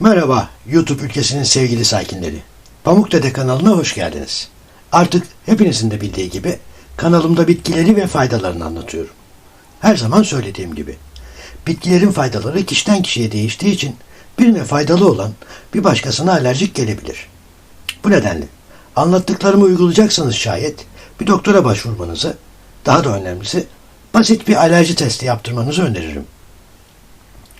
Merhaba YouTube ülkesinin sevgili sakinleri. Pamuk Dede kanalına hoş geldiniz. Artık hepinizin de bildiği gibi kanalımda bitkileri ve faydalarını anlatıyorum. Her zaman söylediğim gibi. Bitkilerin faydaları kişiden kişiye değiştiği için birine faydalı olan bir başkasına alerjik gelebilir. Bu nedenle anlattıklarımı uygulayacaksanız şayet bir doktora başvurmanızı, daha da önemlisi basit bir alerji testi yaptırmanızı öneririm.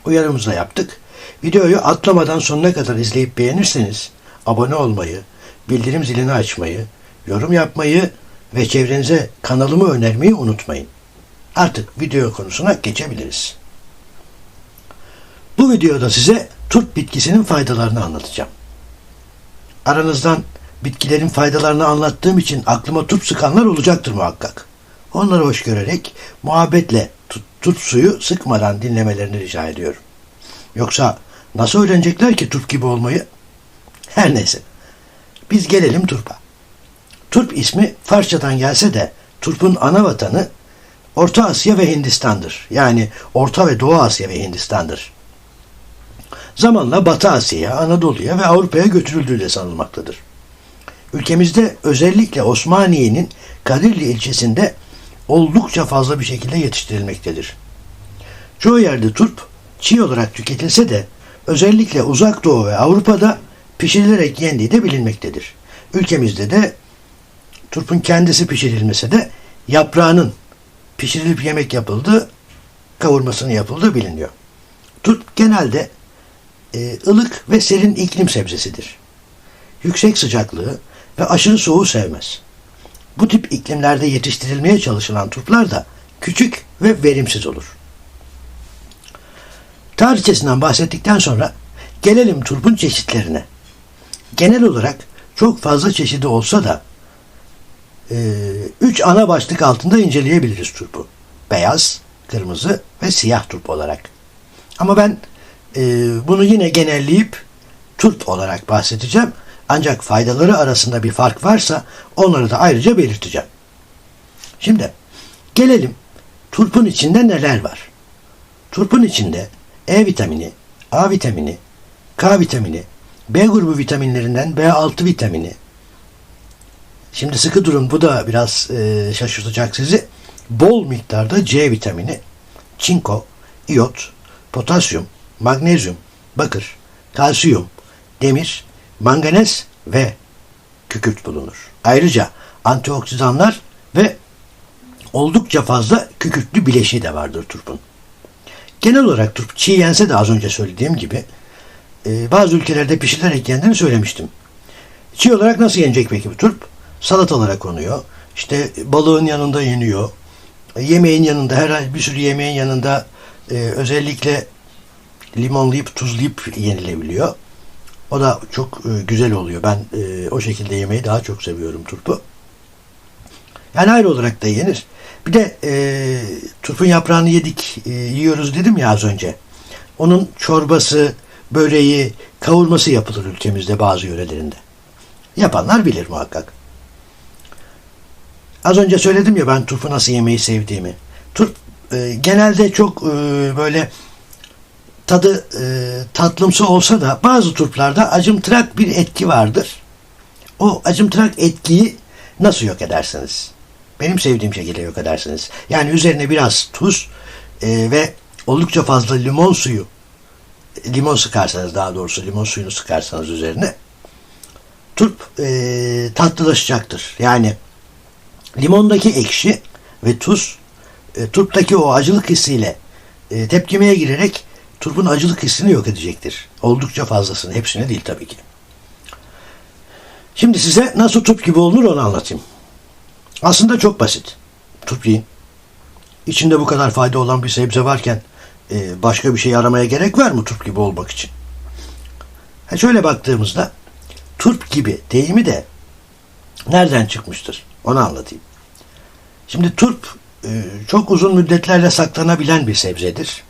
Uyarımızı yaptık. Videoyu atlamadan sonuna kadar izleyip beğenirseniz abone olmayı, bildirim zilini açmayı, yorum yapmayı ve çevrenize kanalımı önermeyi unutmayın. Artık video konusuna geçebiliriz. Bu videoda size turp bitkisinin faydalarını anlatacağım. Aranızdan bitkilerin faydalarını anlattığım için aklıma turp sıkanlar olacaktır muhakkak. Onları hoş görerek muhabbetle turp suyu sıkmadan dinlemelerini rica ediyorum. Yoksa nasıl öğrenecekler ki turp gibi olmayı? Her neyse. Biz gelelim turpa. Turp ismi Farsçadan gelse de turpun ana vatanı Orta Asya ve Hindistan'dır. Yani Orta ve Doğu Asya ve Hindistan'dır. Zamanla Batı Asya'ya, Anadolu'ya ve Avrupa'ya götürüldüğü de sanılmaktadır. Ülkemizde özellikle Osmaniye'nin Kadirli ilçesinde oldukça fazla bir şekilde yetiştirilmektedir. Çoğu yerde turp çiğ olarak tüketilse de özellikle Uzak Doğu ve Avrupa'da pişirilerek yendiği de bilinmektedir. Ülkemizde de turpun kendisi pişirilmese de yaprağının pişirilip yemek yapıldığı, kavurmasının yapıldığı biliniyor. Turp genelde e, ılık ve serin iklim sebzesidir. Yüksek sıcaklığı ve aşırı soğuğu sevmez. Bu tip iklimlerde yetiştirilmeye çalışılan turplar da küçük ve verimsiz olur. Tarihçesinden bahsettikten sonra gelelim turpun çeşitlerine. Genel olarak çok fazla çeşidi olsa da e, üç ana başlık altında inceleyebiliriz turpu. Beyaz, kırmızı ve siyah turp olarak. Ama ben e, bunu yine genelleyip turp olarak bahsedeceğim. Ancak faydaları arasında bir fark varsa onları da ayrıca belirteceğim. Şimdi gelelim turpun içinde neler var? Turpun içinde E vitamini, A vitamini, K vitamini, B grubu vitaminlerinden B6 vitamini. Şimdi sıkı durun bu da biraz e, şaşırtacak sizi. Bol miktarda C vitamini, çinko, iot, potasyum, magnezyum, bakır, kalsiyum, demir, manganez ve kükürt bulunur. Ayrıca antioksidanlar ve oldukça fazla kükürtlü bileşiği de vardır turpun. Genel olarak turp çiğ yense de az önce söylediğim gibi e, bazı ülkelerde pişirilerek yendiğini söylemiştim. Çiğ olarak nasıl yenecek peki bu turp? Salatalara konuyor. İşte balığın yanında yeniyor. Yemeğin yanında, her bir sürü yemeğin yanında e, özellikle limonlayıp tuzlayıp yenilebiliyor. O da çok e, güzel oluyor. Ben e, o şekilde yemeği daha çok seviyorum turpu. Yani ayrı olarak da yenir. Bir de e, turpun yaprağını yedik, e, yiyoruz dedim ya az önce. Onun çorbası, böreği, kavurması yapılır ülkemizde bazı yörelerinde. Yapanlar bilir muhakkak. Az önce söyledim ya ben turpu nasıl yemeyi sevdiğimi. Turp e, genelde çok e, böyle tadı e, tatlımsı olsa da bazı turplarda acımtırak bir etki vardır. O acımtırak etkiyi nasıl yok edersiniz? Benim sevdiğim şekilde yok edersiniz. Yani üzerine biraz tuz e, ve oldukça fazla limon suyu limon sıkarsanız daha doğrusu limon suyunu sıkarsanız üzerine turp e, tatlılaşacaktır. Yani limondaki ekşi ve tuz e, turptaki o acılık hissiyle e, tepkimeye girerek turpun acılık hissini yok edecektir. Oldukça fazlasını. Hepsine değil tabii ki. Şimdi size nasıl turp gibi olunur onu anlatayım. Aslında çok basit. Turp yiyin. İçinde bu kadar fayda olan bir sebze varken e, başka bir şey aramaya gerek var mı turp gibi olmak için? Ha şöyle baktığımızda turp gibi deyimi de nereden çıkmıştır? Onu anlatayım. Şimdi turp e, çok uzun müddetlerle saklanabilen bir sebzedir.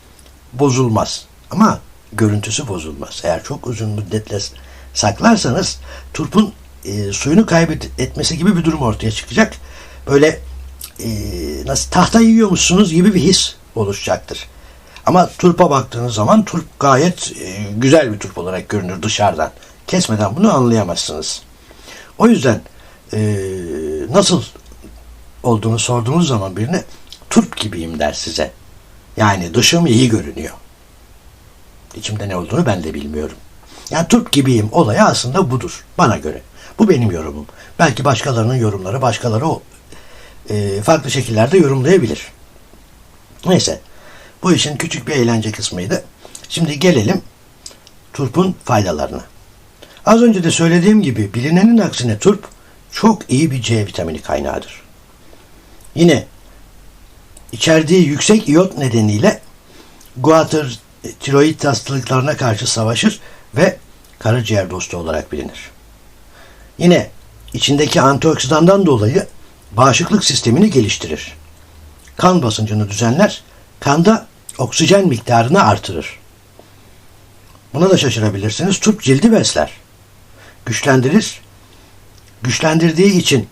Bozulmaz. Ama görüntüsü bozulmaz. Eğer çok uzun müddetle saklarsanız turpun e, suyunu kaybetmesi gibi bir durum ortaya çıkacak. Böyle e, nasıl tahta yiyormuşsunuz gibi bir his oluşacaktır. Ama turpa baktığınız zaman turp gayet e, güzel bir turp olarak görünür dışarıdan. Kesmeden bunu anlayamazsınız. O yüzden e, nasıl olduğunu sorduğunuz zaman birine turp gibiyim der size. Yani dışım iyi görünüyor. İçimde ne olduğunu ben de bilmiyorum. Yani turp gibiyim olayı aslında budur bana göre. Bu benim yorumum. Belki başkalarının yorumları başkaları e, farklı şekillerde yorumlayabilir. Neyse. Bu işin küçük bir eğlence kısmıydı. Şimdi gelelim turpun faydalarına. Az önce de söylediğim gibi bilinenin aksine turp çok iyi bir C vitamini kaynağıdır. Yine içerdiği yüksek iyot nedeniyle guatr, tiroid hastalıklarına karşı savaşır ve karaciğer dostu olarak bilinir. Yine içindeki antioksidandan dolayı bağışıklık sistemini geliştirir. Kan basıncını düzenler, kanda oksijen miktarını artırır. Buna da şaşırabilirsiniz. Turp cildi besler. Güçlendirir. Güçlendirdiği için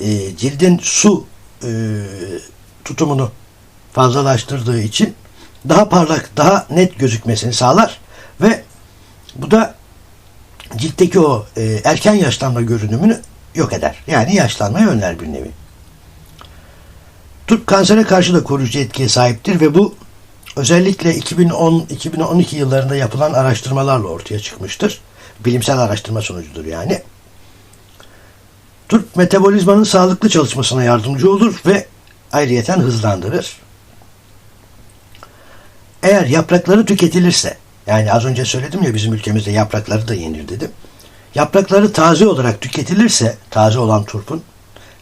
e, cildin su e, tutumunu fazlalaştırdığı için daha parlak, daha net gözükmesini sağlar ve bu da ciltteki o e, erken yaşlanma görünümünü yok eder. Yani yaşlanmaya önler bir nevi. Turp kansere karşı da koruyucu etkiye sahiptir ve bu özellikle 2010-2012 yıllarında yapılan araştırmalarla ortaya çıkmıştır. Bilimsel araştırma sonucudur yani. Turp metabolizmanın sağlıklı çalışmasına yardımcı olur ve ayrıyeten hızlandırır. Eğer yaprakları tüketilirse, yani az önce söyledim ya bizim ülkemizde yaprakları da yenir dedim. Yaprakları taze olarak tüketilirse, taze olan turpun,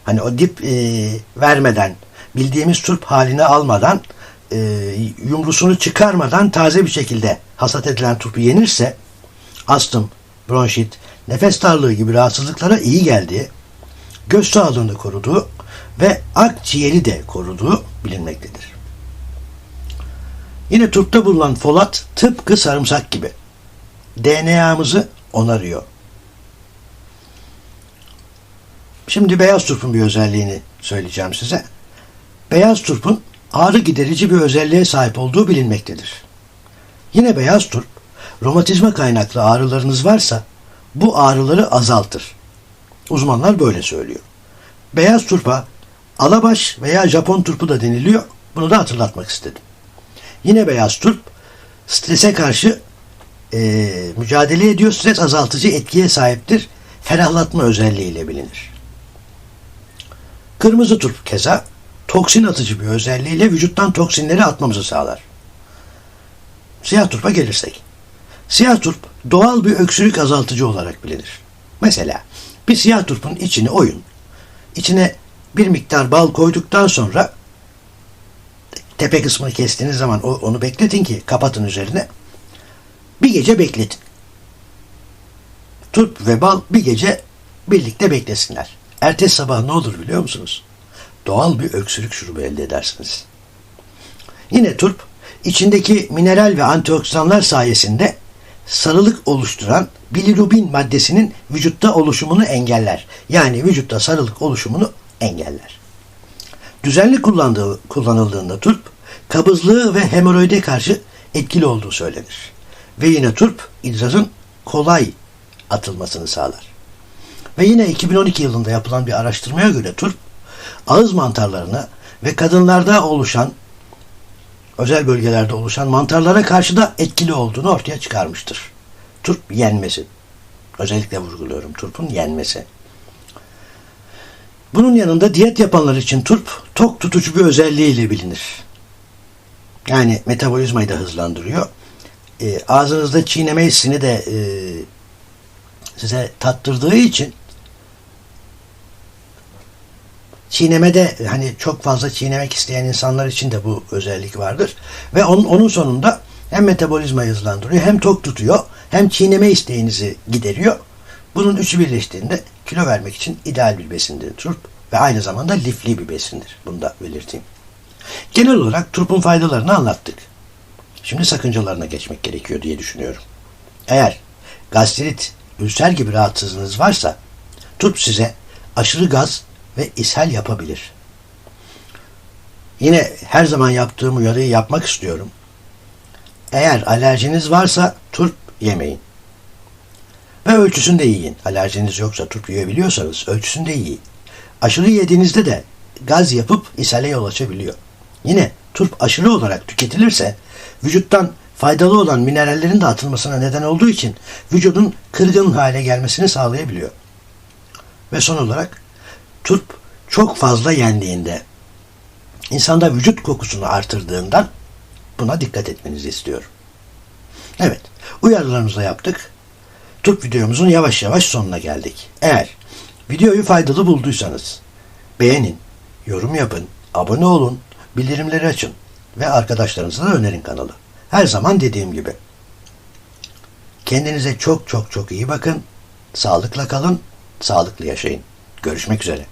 hani o dip e, vermeden, bildiğimiz turp haline almadan, e, yumrusunu çıkarmadan taze bir şekilde hasat edilen turpu yenirse, astım, bronşit, nefes darlığı gibi rahatsızlıklara iyi geldiği, göz sağlığını koruduğu ve akciğeri de koruduğu bilinmektedir. Yine turpta bulunan folat tıpkı sarımsak gibi DNA'mızı onarıyor. Şimdi beyaz turpun bir özelliğini söyleyeceğim size. Beyaz turpun ağrı giderici bir özelliğe sahip olduğu bilinmektedir. Yine beyaz turp, romatizma kaynaklı ağrılarınız varsa bu ağrıları azaltır. Uzmanlar böyle söylüyor. Beyaz turpa alabaş veya Japon turpu da deniliyor. Bunu da hatırlatmak istedim. Yine beyaz turp strese karşı e, mücadele ediyor. Stres azaltıcı etkiye sahiptir. Ferahlatma özelliğiyle bilinir. Kırmızı turp keza toksin atıcı bir özelliğiyle vücuttan toksinleri atmamızı sağlar. Siyah turpa gelirsek. Siyah turp doğal bir öksürük azaltıcı olarak bilinir. Mesela bir siyah turpun içini oyun. İçine bir miktar bal koyduktan sonra tepe kısmını kestiğiniz zaman onu bekletin ki kapatın üzerine. Bir gece bekletin. Turp ve bal bir gece birlikte beklesinler. Ertesi sabah ne olur biliyor musunuz? Doğal bir öksürük şurubu elde edersiniz. Yine turp içindeki mineral ve antioksidanlar sayesinde sarılık oluşturan bilirubin maddesinin vücutta oluşumunu engeller. Yani vücutta sarılık oluşumunu engeller. Düzenli kullandığı, kullanıldığında turp, kabızlığı ve hemoroide karşı etkili olduğu söylenir. Ve yine turp, idrarın kolay atılmasını sağlar. Ve yine 2012 yılında yapılan bir araştırmaya göre turp, ağız mantarlarına ve kadınlarda oluşan, özel bölgelerde oluşan mantarlara karşı da etkili olduğunu ortaya çıkarmıştır. Turp yenmesi. Özellikle vurguluyorum turpun yenmesi. Bunun yanında diyet yapanlar için turp tok tutucu bir özelliğiyle bilinir. Yani metabolizmayı da hızlandırıyor. E, ağzınızda çiğneme hissini de e, size tattırdığı için çiğnemede hani çok fazla çiğnemek isteyen insanlar için de bu özellik vardır. Ve onun, onun sonunda hem metabolizmayı hızlandırıyor hem tok tutuyor hem çiğneme isteğinizi gideriyor. Bunun üçü birleştiğinde kilo vermek için ideal bir besindir turp ve aynı zamanda lifli bir besindir. Bunu da belirteyim. Genel olarak turpun faydalarını anlattık. Şimdi sakıncalarına geçmek gerekiyor diye düşünüyorum. Eğer gastrit, ülser gibi rahatsızlığınız varsa turp size aşırı gaz ve ishal yapabilir. Yine her zaman yaptığım uyarıyı yapmak istiyorum. Eğer alerjiniz varsa turp yemeyin. Ve ölçüsünde yiyin. Alerjiniz yoksa turp yiyebiliyorsanız ölçüsünde yiyin. Aşırı yediğinizde de gaz yapıp ishale yol açabiliyor. Yine turp aşırı olarak tüketilirse vücuttan faydalı olan minerallerin de atılmasına neden olduğu için vücudun kırgın hale gelmesini sağlayabiliyor. Ve son olarak turp çok fazla yendiğinde insanda vücut kokusunu artırdığından buna dikkat etmenizi istiyorum. Evet, uyarılarımızı yaptık. Turp videomuzun yavaş yavaş sonuna geldik. Eğer videoyu faydalı bulduysanız beğenin, yorum yapın, abone olun, bildirimleri açın ve arkadaşlarınıza da önerin kanalı. Her zaman dediğim gibi. Kendinize çok çok çok iyi bakın. Sağlıkla kalın, sağlıklı yaşayın. Görüşmek üzere.